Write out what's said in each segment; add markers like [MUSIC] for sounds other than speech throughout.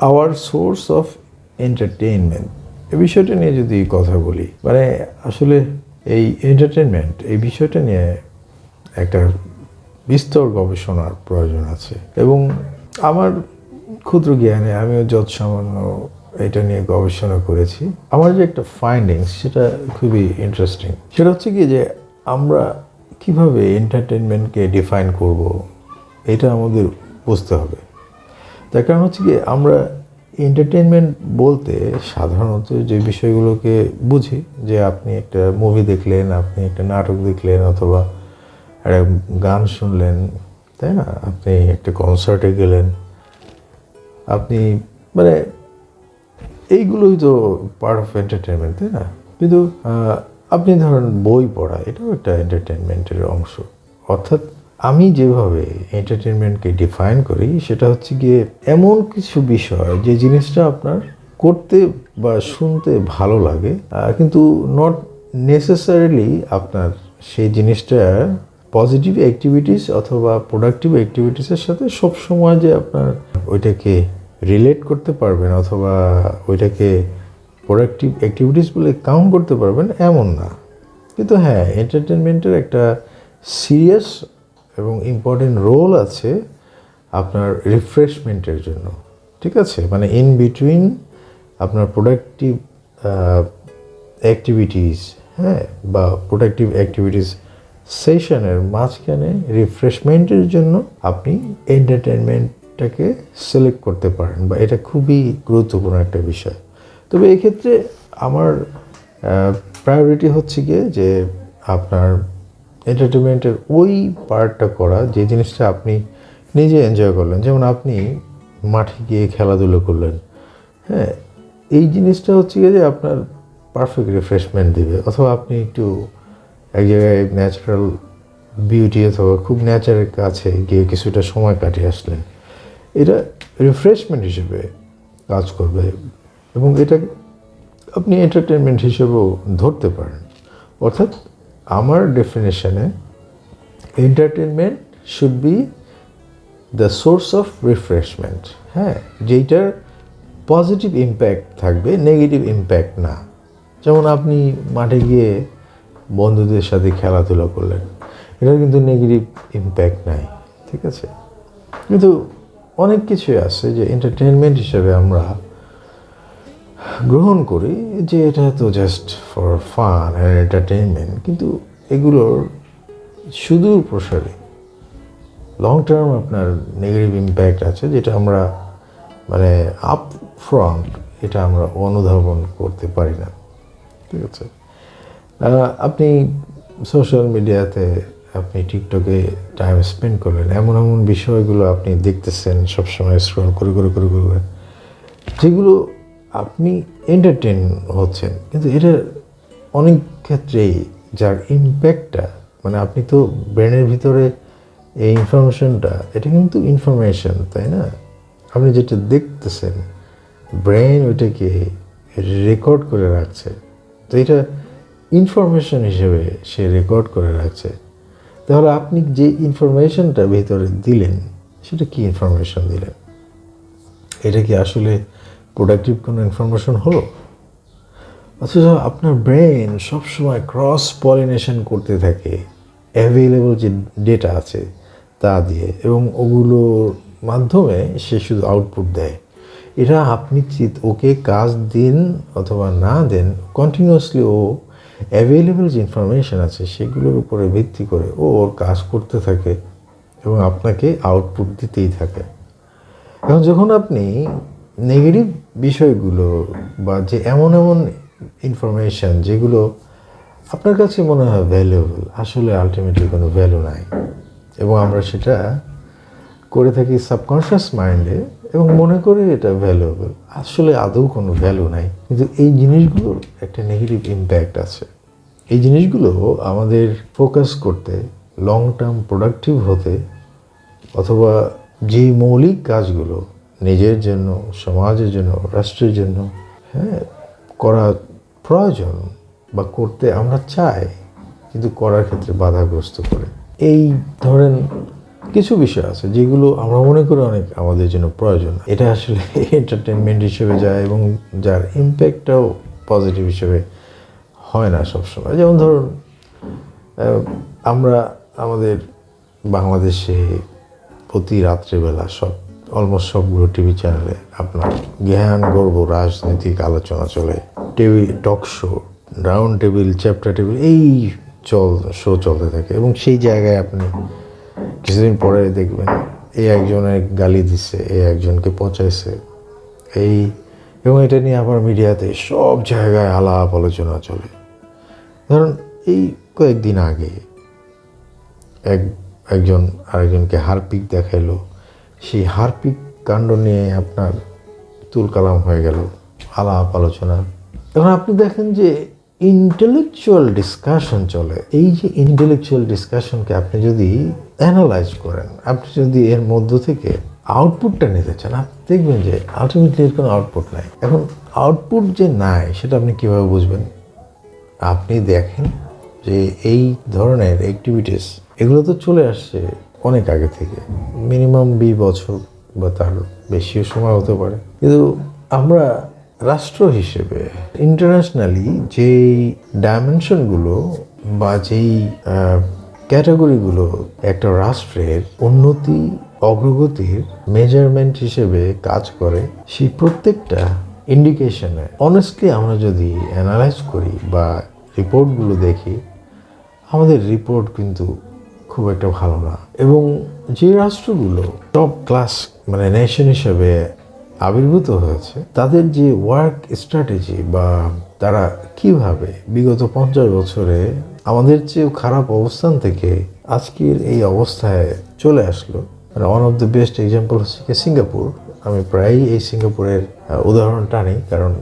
Hour source of entertainment এ বিষয়টা নিয়ে যদি কথা বলি মানে আসলে এই এন্টারটেনমেন্ট এই বিষয়টা নিয়ে একটা বিস্তর গবেষণার প্রয়োজন আছে। এবং আমার ক্ষুদ্র জ্ঞানে আমিও যত সামান্য এটা নিয়ে গবেষণা করেছি। আমার যে একটা ফাইন্ডিংস সেটা খুবই ইন্টারেস্টিং সেটা হচ্ছে কি যে আমরা কীভাবে এন্টারটেনমেন্টকে ডিফাইন করব, এটা আমাদের বুঝতে হবে। তার কারণ হচ্ছে কি, আমরা এন্টারটেনমেন্ট বলতে সাধারণত যে বিষয়গুলোকে বুঝি, যে আপনি একটা মুভি দেখলেন, আপনি একটা নাটক দেখলেন অথবা একটা গান শুনলেন, তাই না? আপনি একটা কনসার্টে গেলেন। আপনি মানে এইগুলোই তো পার্ট অফ এন্টারটেনমেন্ট তাই না? কিন্তু আপনি ধরেন বই পড়া, এটাও একটা এন্টারটেনমেন্টের অংশ। অর্থাৎ আমি যেভাবে এন্টারটেনমেন্টকে ডিফাইন করি, সেটা হচ্ছে গিয়ে এমন কিছু বিষয়, যে জিনিসটা আপনার করতে বা শুনতে ভালো লাগে কিন্তু নট নেসেসারিলি আপনার সেই জিনিসটা পজিটিভ অ্যাক্টিভিটিস অথবা প্রোডাক্টিভ অ্যাক্টিভিটিসের সাথে সব সময় যে আপনার ওইটাকে রিলেট করতে পারবেন অথবা ওইটাকে প্রোডাক্টিভ অ্যাক্টিভিটিস বলে কাউন্ট করতে পারবেন, এমন না। কিন্তু হ্যাঁ এন্টারটেনমেন্টের একটা সিরিয়াস এবং ইম্পর্টেন্ট রোল আছে আপনার রিফ্রেশমেন্টের জন্য, ঠিক আছে? মানে ইন বিটুইন আপনার প্রোডাক্টিভ অ্যাক্টিভিটিস হ্যাঁ? বা প্রোডাক্টিভ অ্যাক্টিভিটিস সেশনের মাঝখানে রিফ্রেশমেন্টের জন্য আপনি এন্টারটেনমেন্টটাকে সিলেক্ট করতে পারেন বা এটা খুবই গুরুত্বপূর্ণ একটা বিষয়। তবে এক্ষেত্রে আমার প্রায়োরিটি হচ্ছে গিয়ে যে আপনার এন্টারটেনমেন্টের ওই পার্টটা করা, যে জিনিসটা আপনি নিজে এনজয় করলেন। যেমন আপনি মাঠে গিয়ে খেলাধুলো করলেন হ্যাঁ? এই জিনিসটা হচ্ছে গিয়ে যে আপনার পারফেক্ট রিফ্রেশমেন্ট দেবে। অথবা আপনি একটু এক জায়গায় ন্যাচারাল বিউটি অথবা খুব ন্যাচারের কাছে গিয়ে কিছুটা সময় কাটিয়ে আসলেন। এটা রিফ্রেশমেন্ট হিসেবে কাজ করবে এবং এটা আপনি এন্টারটেনমেন্ট হিসেবেও ধরতে পারেন। অর্থাৎ আমার ডেফিনেশনে entertainment should be the source of refreshment হ্যাঁ যেইটার পজিটিভ ইম্প্যাক্ট থাকবে নেগেটিভ ইম্প্যাক্ট না। যেমন আপনি মাঠে গিয়ে বন্ধুদের সাথে খেলাধুলা করলেন, এটার কিন্তু নেগেটিভ ইম্প্যাক্ট নাই, ঠিক আছে? কিন্তু অনেক কিছুই আছে যে এন্টারটেনমেন্ট হিসেবে আমরা গ্রহণ করি যে এটা তো just for fun and entertainment কিন্তু এগুলোর সুদূর প্রসারে লং টার্ম আপনার নেগেটিভ ইম্প্যাক্ট আছে, যেটা আমরা মানে আপ ফ্রন্ট এটা আমরা অনুধাবন করতে পারি না ঠিক আছে আপনি সোশ্যাল মিডিয়াতে আপনি টিকটকে টাইম স্পেন্ড করলেন, এমন এমন বিষয়গুলো আপনি দেখতেছেন সবসময় স্ক্রল করে করে করে করে করে। যেগুলো আপনি এন্টারটেন হচ্ছেন। কিন্তু এটা অনেক ক্ষেত্রেই যার ইম্প্যাক্টটা মানে আপনি তো ব্রেনের ভিতরে এই ইনফরমেশনটা এটা কিন্তু ইনফরমেশন তাই না? আপনি যেটা দেখতেছেন ব্রেন ওইটাকে রেকর্ড করে রাখছে। তো এটা ইনফরমেশন হিসেবে সে রেকর্ড করে রাখছে। তাহলে আপনি যে ইনফরমেশনটা ভিতরে দিলেন, সেটা কি ইনফরমেশন দিলেন? এটা কি আসলে প্রোডাক্টিভ কোনো ইনফরমেশন হলো? অথচ আপনার ব্রেন সবসময় ক্রস পলিনেশন করতে থাকে অ্যাভেলেবল যে ডেটা আছে তা দিয়ে এবং ওগুলোর মাধ্যমে সে শুধু আউটপুট দেয়। এটা আপনি ওকে কাজ দিন অথবা না দেন কন্টিনিউয়াসলি ও অ্যাভেলেবল যে ইনফরমেশন আছে সেগুলোর উপরে ভিত্তি করে ও ওর কাজ করতে থাকে এবং আপনাকে আউটপুট দিতেই থাকে। এখন যখন আপনি নেগেটিভ বিষয়গুলো বা যে এমন এমন ইনফরমেশন যেগুলো আপনার কাছে মনে হয় ভ্যালুয়েবল আসলে আলটিমেটলি কোনো ভ্যালু নাই। এবং আমরা সেটা করে থাকি সাবকনশিয়াস মাইন্ডে এবং মনে করি এটা ভ্যালুয়েবল আসলে আদৌ কোনো ভ্যালু নাই। কিন্তু এই জিনিসগুলোর একটা নেগেটিভ ইম্প্যাক্ট আছে। এই জিনিসগুলো আমাদের ফোকাস করতে লং টার্ম প্রোডাক্টিভ হতে অথবা যে মৌলিক কাজগুলো নিজের জন্য, সমাজের জন্য, রাষ্ট্রের জন্য হ্যাঁ করা প্রয়োজন বা করতে আমরা চাই, কিন্তু করার ক্ষেত্রে বাধাগ্রস্ত করে। এই ধরেন কিছু বিষয় আছে যেগুলো আমরা মনে করি অনেক আমাদের জন্য প্রয়োজন। এটা আসলে [LAUGHS] এন্টারটেনমেন্ট হিসেবে যায় এবং যার ইম্প্যাক্টটাও পজিটিভ হিসেবে হয় না সবসময়। যেমন ধরুন আমরা আমাদের বাংলাদেশে প্রতি রাত্রেবেলা সব অলমোস্ট সবগুলো টিভি চ্যানেলে আপনার জ্ঞান, গর্ব, রাজনৈতিক আলোচনা চলে। TV, talk show, round table, chapter table, এই চল, শো চলতে থাকে এবং সেই জায়গায় আপনি কিছুদিন পরে দেখবেন এই একজনের গালি দিচ্ছে এই একজনকে পচাইছে। এই এবং এটা নিয়ে আবার মিডিয়াতে সব জায়গায় আলাপ আলোচনা চলে। ধরুন এই কয়েকদিন আগে এক, একজন আরেকজনকে হারপিক দেখাইলো। সেই হারপিক কাণ্ড নিয়ে আপনার তুলকালাম হয়ে গেল, আলাপ আলোচনা। এখন আপনি দেখেন যে ইন্টেলেকচুয়াল ডিসকাশন চলে। এই যে ইন্টেলেকচুয়াল ডিসকাশনকে আপনি যদি অ্যানালাইজ করেন, আপনি যদি এর মধ্য থেকে আউটপুটটা নিতে চান, আপনি দেখবেন যে আলটিমেটলি এর কোনো আউটপুট নাই। এখন আউটপুট যে নাই, সেটা আপনি কীভাবে বুঝবেন? আপনি দেখেন যে এই ধরনের অ্যাক্টিভিটিস এগুলো তো চলে আসছে অনেক আগে থেকে। মিনিমাম বি বছর বা তার বেশিও সময় হতে পারে। কিন্তু আমরা রাষ্ট্র হিসেবে ইন্টারন্যাশনালি যেই ডাইমেনশনগুলো বা যেই ক্যাটাগরিগুলো একটা রাষ্ট্রের উন্নতি, অগ্রগতির মেজারমেন্ট হিসেবে কাজ করে, সেই প্রত্যেকটা ইন্ডিকেশনে অনেস্টলি আমরা যদি অ্যানালাইজ করি বা রিপোর্টগুলো দেখি, আমাদের রিপোর্ট কিন্তু খুব একটা ভালো না। এবং যে রাষ্ট্রগুলো টপ ক্লাস মানে নেশন হিসেবে আবির্ভূত হয়েছে, তাদের যে ওয়ার্ক স্ট্র্যাটেজি বা তারা কীভাবে বিগত পঞ্চাশ বছরে আমাদের চেয়েও খারাপ অবস্থান থেকে আজকের এই অবস্থায় চলে আসলো মানে one of the best example হচ্ছে কি সিঙ্গাপুর। আমি প্রায়ই এই সিঙ্গাপুরের উদাহরণ টানি কারণ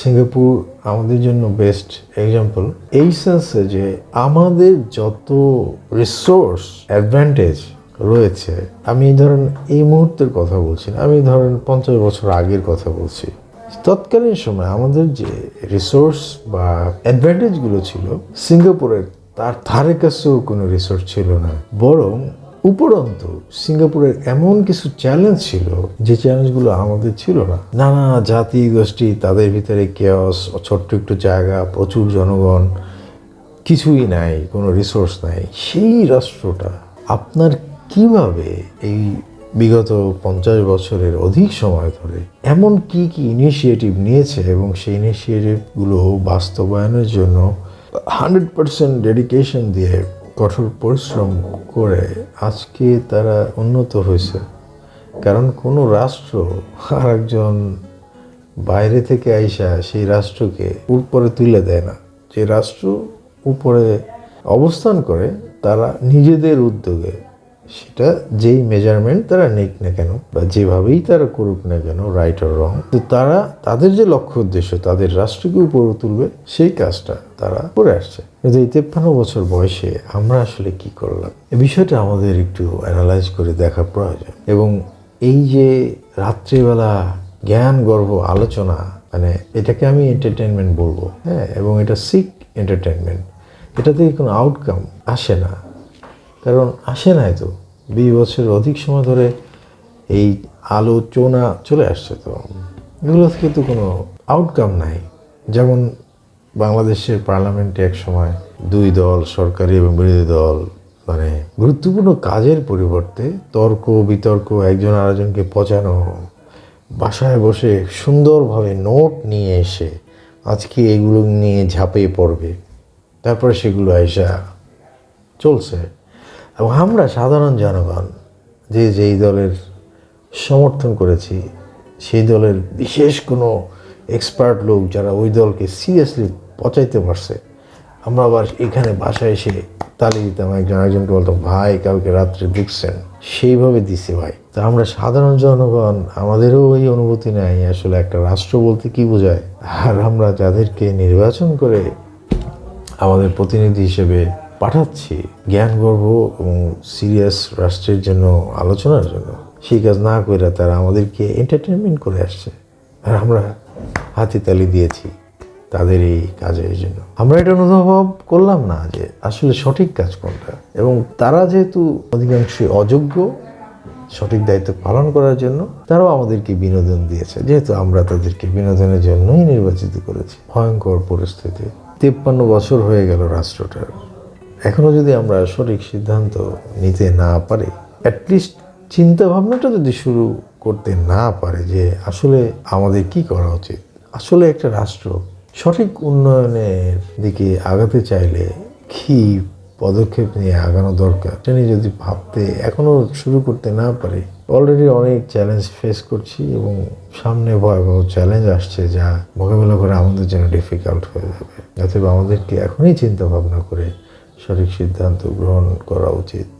সিঙ্গাপুর আমাদের জন্য বেস্ট এক্সাম্পল এই সেন্সে যে আমাদের যত রিসোর্স অ্যাডভান্টেজ রয়েছে, আমি ধরেন এই মুহূর্তের কথা বলছি না, আমি ধরেন পঞ্চাশ বছর আগের কথা বলছি। তৎকালীন সময় আমাদের যে রিসোর্স বা অ্যাডভান্টেজগুলো ছিল, সিঙ্গাপুরের তার ধারে কাছেও কোনো রিসোর্স ছিল না। বরং উপরন্তু, সিঙ্গাপুরের এমন কিছু চ্যালেঞ্জ ছিল যে চ্যালেঞ্জগুলো আমাদের ছিল না। নানা জাতি গোষ্ঠী, তাদের ভিতরে কেয়স ছোট্ট একটু জায়গা, প্রচুর জনগণ, কিছুই নাই, কোনো রিসোর্স নাই। সেই রাষ্ট্রটা আপনার কীভাবে এই বিগত পঞ্চাশ বছরের অধিক সময় ধরে এমন কি কি ইনিশিয়েটিভ নিয়েছে এবং সেই ইনিশিয়েটিভগুলো বাস্তবায়নের জন্য হান্ড্রেড পার্সেন্ট ডেডিকেশন দিয়ে কঠোর পরিশ্রম করে আজকে তারা উন্নত হয়েছে। কারণ কোনো রাষ্ট্র আর একজন বাইরে থেকে আইসা সেই রাষ্ট্রকে উপরে তুলে দেয় না। যে রাষ্ট্র উপরে অবস্থান করে, তারা নিজেদের উদ্যোগে সেটা যেই মেজারমেন্ট তারা নিক না কেন বা যেভাবেই তারা করুক না কেন রাইট আর রং তো তারা, তাদের যে লক্ষ্য উদ্দেশ্য, তাদের রাষ্ট্রকে উপরে তুলবে, সেই কাজটা তারা করে আসছে। কিন্তু এই তেপ্পান্ন বছর বয়সে আমরা আসলে কি করলাম? এ বিষয়টা আমাদের একটু অ্যানালাইজ করে দেখা প্রয়োজন। এবং এই যে রাত্রিবেলা জ্ঞান, গর্ব, আলোচনা মানে এটাকে আমি এন্টারটেনমেন্ট বলব হ্যাঁ এবং এটা সিক এন্টারটেনমেন্ট এটা থেকে কোনো আউটকাম আসে না। কারণ আসে নাই তো। বিশ বছরের অধিক সময় ধরে এই আলোচনা চলে আসছে তো। এগুলো থেকে তো কোনো আউটকাম নাই। যেমন বাংলাদেশের পার্লামেন্টে এক সময় দুই দল, সরকারি এবং বিরোধী দল মানে গুরুত্বপূর্ণ কাজের পরিবর্তে তর্ক, বিতর্ক, একজন আরেকজনকে পচানো, বাসায় বসে সুন্দরভাবে নোট নিয়ে এসে আজকে এগুলো নিয়ে ঝাঁপিয়ে পড়বে, তারপরে সেগুলো আইসা চলছে। এবং আমরা সাধারণ জনগণ, যে যেই দলের সমর্থন করেছি, সেই দলের বিশেষ কোনো এক্সপার্ট লোক যারা ওই দলকে সিরিয়াসলি পচাইতে পারছে, আমরা আবার এখানে বাসায় এসে তালি দিতাম, একজন একজনকে বলতাম, ভাই, কালকে রাত্রে দেখছেন। সেইভাবে দিছে ভাই। তা আমরা সাধারণ জনগণ, আমাদেরও ওই অনুভূতি নেই, আসলে একটা রাষ্ট্র বলতে কি বোঝায়? আর আমরা যাদেরকে নির্বাচন করে আমাদের প্রতিনিধি হিসেবে পাঠাচ্ছি জ্ঞান গর্ব এবং সিরিয়াস রাষ্ট্রের জন্য, আলোচনার জন্য। সেই কাজ না করে তারা আমাদেরকে এন্টারটেনমেন্ট করে আসছে। আর আমরা হাতি তালি দিয়েছি তাদের এই কাজের জন্য। আমরা এটা অনুভব করলাম না যে আসলে সঠিক কাজ কোনটা। এবং তারা যেহেতু অধিকাংশই অযোগ্য, সঠিক দায়িত্ব পালন করার জন্য, তারাও আমাদেরকে বিনোদন দিয়েছে। যেহেতু আমরা তাদেরকে বিনোদনের জন্যই নির্বাচিত করেছি। ভয়ঙ্কর পরিস্থিতি। তিপ্পান্ন বছর হয়ে গেল রাষ্ট্রটার। এখনও যদি আমরা সঠিক সিদ্ধান্ত নিতে না পারি অ্যাটলিস্ট চিন্তা ভাবনাটা যদি শুরু করতে না পারে যে আসলে আমাদের কি করা উচিত, আসলে একটা রাষ্ট্র সঠিক উন্নয়নের দিকে আগাতে চাইলে কি পদক্ষেপ নিয়ে আগানো দরকার, এটা নিয়ে যদি ভাবতে এখনও শুরু করতে না পারি অলরেডি অনেক চ্যালেঞ্জ ফেস করছি এবং সামনে ভয়াবহ চ্যালেঞ্জ আসছে যা মোকাবেলা করে আমাদের জন্য ডিফিকাল্ট হয়ে যাবে। অতএব আমাদেরকে এখনই চিন্তা ভাবনা করে সঠিক সিদ্ধান্ত গ্রহণ করা উচিত।